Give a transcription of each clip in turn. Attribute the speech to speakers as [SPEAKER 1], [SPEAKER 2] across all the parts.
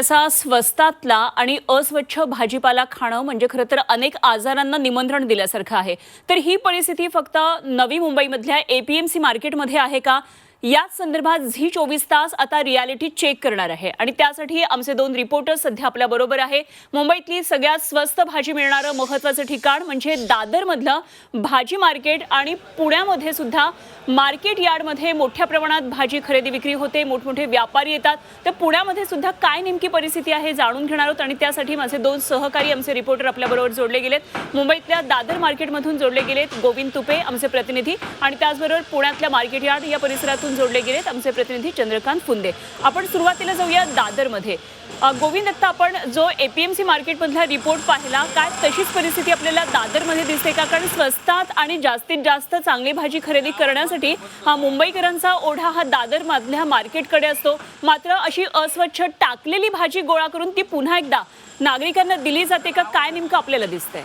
[SPEAKER 1] असा स्वस्तातला आणि अस्वच्छ भाजीपाला खाणं म्हणजे खरं तर अनेक आजारांना निमंत्रण दिल्यासारखं आहे. तर ही परिस्थिती फक्त नवी मुंबईमधल्या एपीएमसी मार्केटमध्ये आहे का? याच संदर्भात झी चोवीस तास आता रियालिटी चेक करणार आहे. आणि त्यासाठी आमचे दोन रिपोर्टर सध्या आपल्या बरोबर आहे. मुंबईतली सगळ्यात स्वस्त भाजी मिळणारं महत्वाचं ठिकाण म्हणजे दादरमधलं भाजी मार्केट आणि पुण्यामध्ये सुद्धा मार्केट यार्डमध्ये मोठ्या प्रमाणात भाजी खरेदी विक्री होते मोठमोठे व्यापारी येतात. तर पुण्यामध्ये सुद्धा काय नेमकी परिस्थिती आहे जाणून घेणार आहोत आणि त्यासाठी माझे दोन सहकारी आमचे रिपोर्टर आपल्याबरोबर जोडले गेलेत. मुंबईतल्या दादर मार्केटमधून जोडले गेलेत गोविंद तुपे आमचे प्रतिनिधी. आणि त्याचबरोबर पुण्यातल्या मार्केट यार्ड या परिसरातून जोडले गेलेत. आमचे प्रतिनिधी चंद्रकांत फुंदे. आपण सुरुवातीला जाऊया दादरमध्ये. गोविंद दत्ता आपण जो एपीएमसी मार्केटमधला रिपोर्ट पाहिला काय तशीच परिस्थिती आपल्याला दादरमध्ये दिसते का? कारण स्वस्तात आणि जास्तीत जास्त चांगली भाजी खरेदी करण्यासाठी हा मुंबईकरांचा ओढा हा दादर मधल्या मार्केटकडे असतो. मात्र अशी अस्वच्छ टाकलेली भाजी गोळा करून ती पुन्हा एकदा नागरिकांना दिली जाते का? काय नेमकं आपल्याला दिसतंय?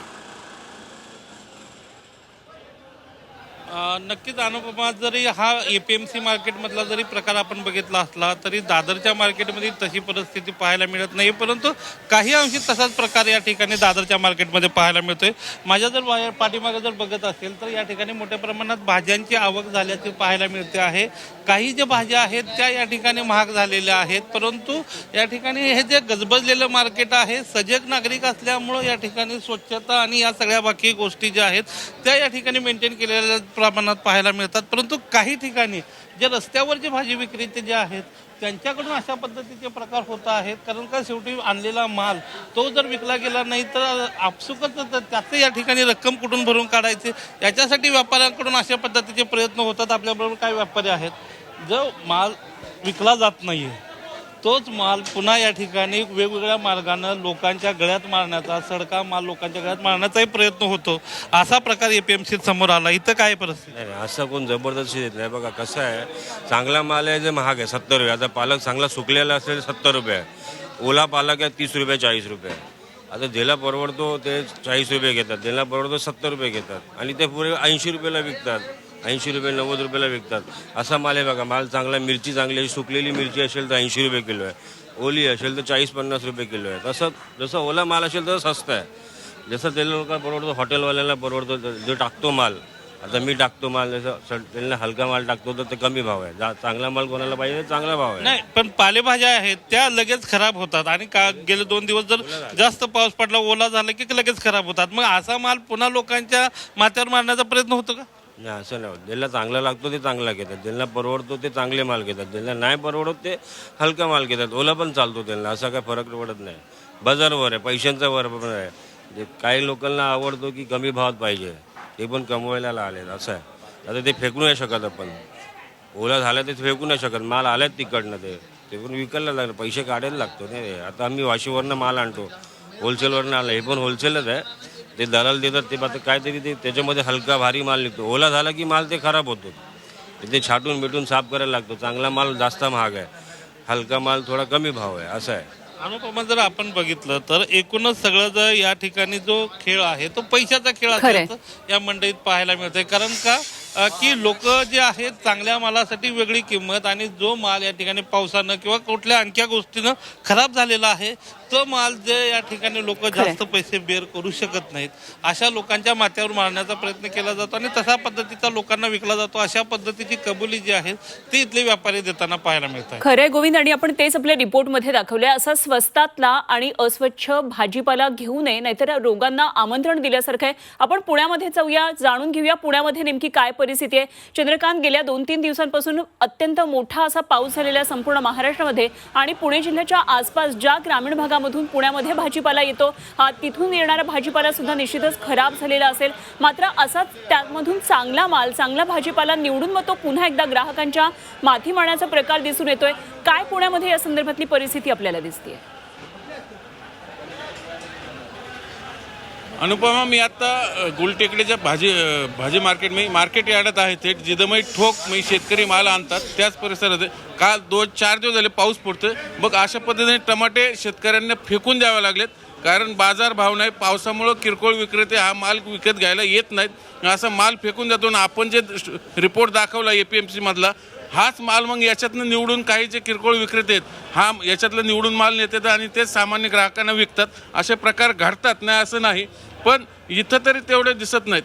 [SPEAKER 2] नक्कीच अनुपमा जरी हा ए पी एम सी मार्केटमधला जरी प्रकार आपण बघितला असला तरी दादरच्या मार्केटमध्ये तशी परिस्थिती पाहायला मिळत नाही. परंतु काही अंशी तसाच प्रकार या ठिकाणी दादरच्या मार्केटमध्ये पाहायला मिळतोय. माझ्या जर पाठीमागे जर बघत असेल तर या ठिकाणी मोठ्या प्रमाणात भाज्यांची आवक झाल्याची पाहायला मिळते आहे. काही ज्या भाज्या आहेत त्या या ठिकाणी महाग झालेल्या आहेत. परंतु या ठिकाणी हे जे गजबजलेलं मार्केट आहे सजग नागरिक असल्यामुळं या ठिकाणी स्वच्छता आणि या सगळ्या बाकी गोष्टी ज्या आहेत त्या या ठिकाणी मेंटेन केलेल्या प्रमाणात पाहायला मिळतात. परंतु काही ठिकाणी जे रस्त्यावरचे भाजी विक्रेते जे आहेत त्यांच्याकडून अशा पद्धतीचे प्रकार होत आहेत. कारण का शेवटी आणलेला माल तो जर विकला गेला नाही तर आपसुकच तर त्याचं या ठिकाणी रक्कम कुठून भरून काढायचे? याच्यासाठी व्यापाऱ्यांकडून अशा पद्धतीचे प्रयत्न होतात. आपल्याबरोबर काही व्यापारी आहेत? जो माल विकला जात नाही आहे तोच माल पुन्हा या ठिकाणी वेगवेगळ्या मार्गानं लोकांच्या गळ्यात मारण्याचा सडका माल लोकांच्या गळ्यात मारण्याचाही प्रयत्न होतो. असा प्रकार एपीएमसीत समोर आला. इथं काय परिस्थिती?
[SPEAKER 3] नाही नाही असं कोण जबरदस्ती देत नाही. बघा कसं आहे चांगला माल आहे जे महाग आहे सत्तर रुपये. आता पालक चांगला सुकलेला असेल सत्तर रुपये. आहे ओला पालक आहे तीस रुपये चाळीस रुपये. आता ज्याला परवडतो ते चाळीस रुपये घेतात. ज्याला परवडतो सत्तर रुपये घेतात. आणि ते पुरे ऐंशी रुपयाला विकतात. ऐंशी रुपये नव्वद रुपयाला विकतात. असा माल आहे बघा माल चांगला मिरची चांगली आहे सुकलेली मिरची असेल तर ऐंशी रुपये किलो आहे. ओली असेल तर चाळीस पन्नास रुपये किलो आहे. तसं जसं ओला माल असेल तर स्वस्त आहे. जसं त्याला लोकांना परवडतो हॉटेलवाल्याला परवडतो जो टाकतो माल. आता मी टाकतो माल जसं त्यांना हलका माल टाकतो तर ते कमी भाव आहे. जा- चांगला माल कोणाला पाहिजे चांगला भाव आहे.
[SPEAKER 2] नाही पण पालेभाज्या आहेत त्या लगेच खराब होतात. आणि का गेले दोन दिवस जर जास्त पाऊस पडला ओला झाला की लगेच खराब होतात. मग असा माल पुन्हा लोकांच्या माथ्यावर मारण्याचा प्रयत्न होतो का?
[SPEAKER 3] नाही असं नाही होत. ज्याला चांगला लागतो ते चांगला घेतात. ज्यांना परवडतो ते चांगले माल घेतात. ज्यांना नाही परवडत ते हलका माल घेतात. ओला पण चालतो त्यांना. असा काय फरक पडत नाही. बाजारवर आहे पैशांचा वर पण आहे. जे काही लोकांना आवडतो की कमी भावात पाहिजे ते पण कमवायला आलेत असं आहे. आता ते फेकू नाही शकत आपण. ओला झाला ते फेकू नाही शकत. माल आल्यात तिकडनं ते. ते पण विकायला लागलं. पैसे काढायला लागतो नाही आता आम्ही वाशीवरनं माल आणतो. होलसेलवरनं आलं हे पण होलसेलच आहे. ते दलाल देतात ते आता काहीतरी ते त्याच्यामध्ये हलका भारी माल निघतो. ओला झाला की माल ते खराब होतो. ते छाटून बिटून साफ करायला लागतो. चांगला माल जास्त महाग आहे. हलका माल थोडा कमी भाव आहे असं आहे.
[SPEAKER 2] अनुपमा जर आपण बघितलं तर एकूणच सगळं जर या ठिकाणी जो खेळ आहे तो पैशाचा खेळ. असल्याचं या मंडईत पाहायला मिळतंय. कारण का? की लोक जे आहेत चांगल्या मालासाठी वेगळी किंमत आणि जो माल या ठिकाणी पावसानं किंवा कुठल्या आणख्या गोष्टीनं खराब झालेला आहे तो माल जे या ठिकाणी लोक जास्त पैसे बेर करू शकत नाहीत. अशा लोकांच्या माथ्यावर मारण्याचा प्रयत्न केला जातो आणि तशा पद्धतीचा लोकांना विकला जातो. अशा पद्धतीची कबुली जी आहे ती इथले व्यापारी देताना पाहायला मिळत आहे.
[SPEAKER 1] खरंय गोविंद. आणि आपण तेच आपल्या रिपोर्टमध्ये दाखवलंय. असा स्वस्तातला आणि अस्वच्छ भाजीपाला घेऊ नये नाहीतर रोगांना आमंत्रण दिल्यासारखं आहे. आपण पुण्यामध्ये जाऊया जाणून घेऊया पुण्यामध्ये नेमकी काय परिस्थिती आहे. चंद्रकांत गेल्या दोन तीन दिवसांपासून अत्यंत मोठा असा पाऊस झालेला आहे संपूर्ण महाराष्ट्रामध्ये आणि पुणे जिल्ह्याच्या आसपास ज्या ग्रामीण भागामधून पुण्यामध्ये भाजीपाला येतो हा तिथून येणारा भाजीपाला सुद्धा निश्चितच खराब झालेला असेल. मात्र असाच त्यामधून चांगला माल चांगला भाजीपाला निवडून मग तो पुन्हा एकदा ग्राहकांच्या माथी मारण्याचा प्रकार दिसून येतोय. काय पुण्यामध्ये या संदर्भातली परिस्थिती आपल्याला दिसते
[SPEAKER 4] अनुपमा मी आता गुलटेकडीच्या भाजी भाजी मार्केट मी मार्केट यार्डात आहे थेट जिथं मी ठोक मी शेतकरी माल आणतात त्याच परिसरात. आहे. काल दोन चार दिवस झाले पाऊस पडतोय. मग अशा पद्धतीने टमाटे शेतकऱ्यांना फेकून द्यावे लागलेत. कारण बाजार भाव नाही पावसामुळं किरकोळ विक्रेते हा माल विकत घ्यायला येत नाहीत. असा माल फेकून जातो आणि आपण जे रिपोर्ट दाखवला ए पी एम सीमधला हाच माल मग याच्यातनं निवडून काही जे किरकोळ विक्रेते आहेत हा याच्यातलं निवडून माल नेतात आणि तेच सामान्य ग्राहकांना विकतात. असे प्रकार घडतात नाही असं नाही. पण इथं तरी तेवढे दिसत नाहीत.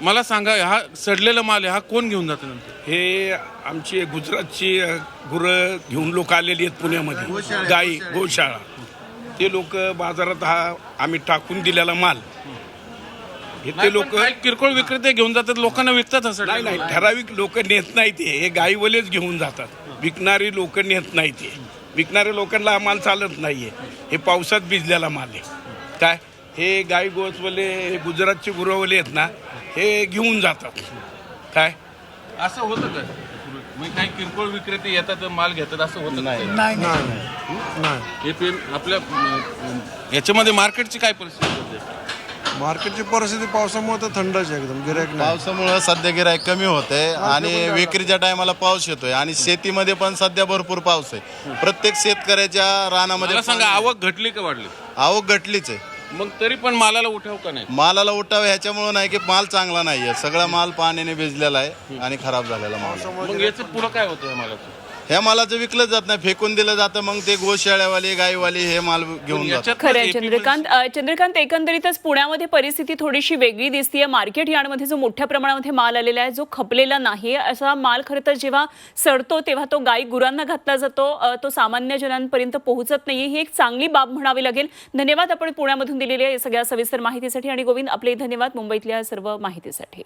[SPEAKER 4] मला सांगा हा सडलेला माल आहे हा कोण घेऊन जातं नंतर
[SPEAKER 5] हे आमची गुजरातची गुरं घेऊन लोक आलेली आहेत पुण्यामध्ये. गाई गोशाळा. ते लोक बाजारात हा आम्ही टाकून दिलेला माल. हे ते लोक
[SPEAKER 4] किरकोळ विक्रेते घेऊन जातात लोकांना विकतात असं
[SPEAKER 5] नाही नाही ठराविक लोक नेत नाही ते. हे गाईवलेच घेऊन जातात. विकणारी लोक नेत नाही ते. विकणाऱ्या लोकांना हा माल चालत नाहीये. हे पावसात भिजलेला माल आहे. काय? हे गाई गोचवले हे गुजरातचे गुरवले आहेत ना हे घेऊन जातात. काय?
[SPEAKER 4] असं होतं काय मग काही किरकोळ विक्रेते येतात माल घेतात असं होतं नाही. आपल्या अं, याच्यामध्ये मार्केटची काय परिस्थिती होते?
[SPEAKER 6] मार्केटची परिस्थिती पावसामुळे तर थंडच आहे एकदम गिरायक नाही.
[SPEAKER 7] पावसामुळं सध्या गिराईक कमी होते आणि विक्रीच्या टायमाला पाऊस येतोय आणि शेतीमध्ये पण सध्या भरपूर पाऊस आहे. प्रत्येक शेतकऱ्याच्या रानामध्ये
[SPEAKER 4] मला सांगा आवक घटली का वाढली?
[SPEAKER 7] आवक घटलीच आहे.
[SPEAKER 4] मग तरी पण मालाला उठाव का नाही?
[SPEAKER 7] मालाला उठाव ह्याच्यामुळे नाही की माल चांगला नाहीये. सगळा माल पाण्याने भिजलेला आहे आणि खराब झालेला माल आहे.
[SPEAKER 4] मग याचं पुढं काय होतं या मालाचं?
[SPEAKER 7] ह्या मालाचं विकलं जात नाही फेकून दिलं जातं मग ते गोशाळ्यावाले गाईवाले हे माल घेऊन जातात.
[SPEAKER 1] खरं आहे चंद्रकांत अ, चंद्रकांत एकंदरीतच पुण्यामध्ये परिस्थिती थोडीशी वेगळी दिसतीये. मार्केट यार्डमध्ये जो मोठ्या प्रमाणामध्ये माल आलेला आहे जो खपलेला नाही असा माल खरं तर जेव्हा सडतो तेव्हा तो गाई गुरांना घातला जातो. अ, तो सामान्य जनांपर्यंत पोहोचत नाहीये. ही एक चांगली बाब म्हणावी लागेल. धन्यवाद आपण पुण्यामधून दिलेल्या या सगळ्या सविस्तर माहितीसाठी आणि गोविंद आपले धन्यवाद मुंबईतल्या सर्व माहितीसाठी.